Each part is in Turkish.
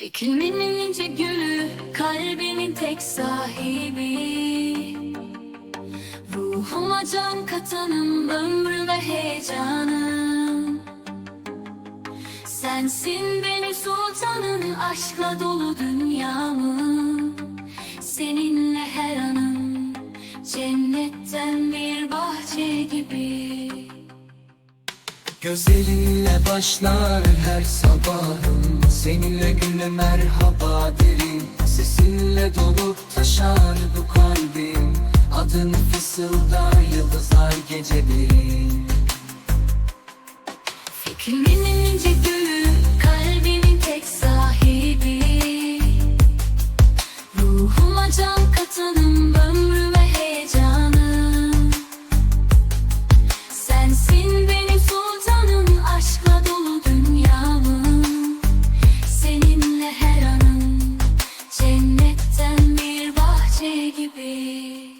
Fikrimin ince gülü, kalbimin tek sahibi. Ruhuma can katanım, ömrü ve heyecanım. Sensin benim sultanım, aşkla dolu dünyamı. Seninle her anım, cennetten bir bahçe gibi Gözlerinle başlar her sabahım Seninle günle merhaba derim. Sesinle dolup taşar bu kalbim. Adını fısıldar yıldızlar gecelerin Fikrimin ince gülü, kalbimin tek sahibi. Ruhuma can gibi.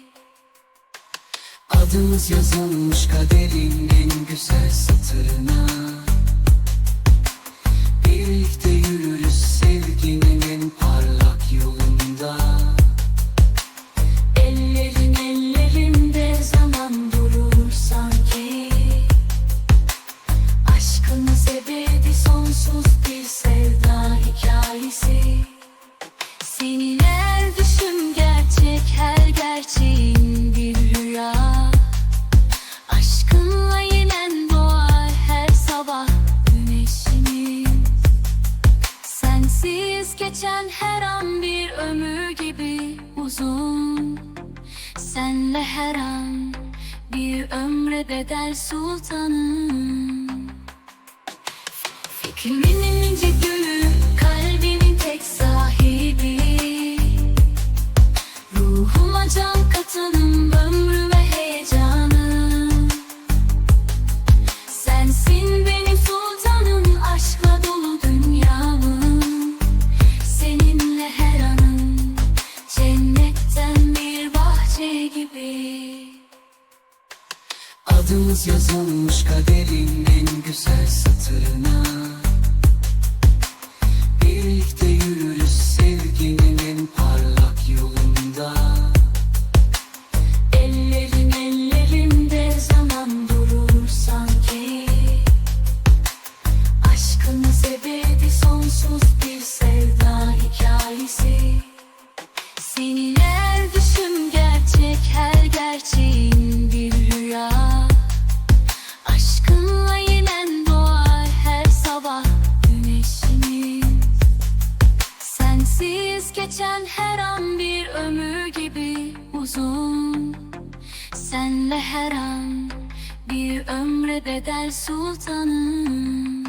Adımız yazılmış kaderin en güzel satırına. Birlikte yürürüz sevginin en parlak yolunda. Ellerin ellerimde zaman durur sanki. Aşkımız ebedi sonsuz bir sevda hikayesi. Senin uzun. Senle her an bir ömre bedel sultanım. Fikrimin ince gülü, gibi. Adımız yazılmış kaderin en güzel satırına Sensiz geçen her an bir ömür gibi uzun. Senle her an bir ömre bedel sultanım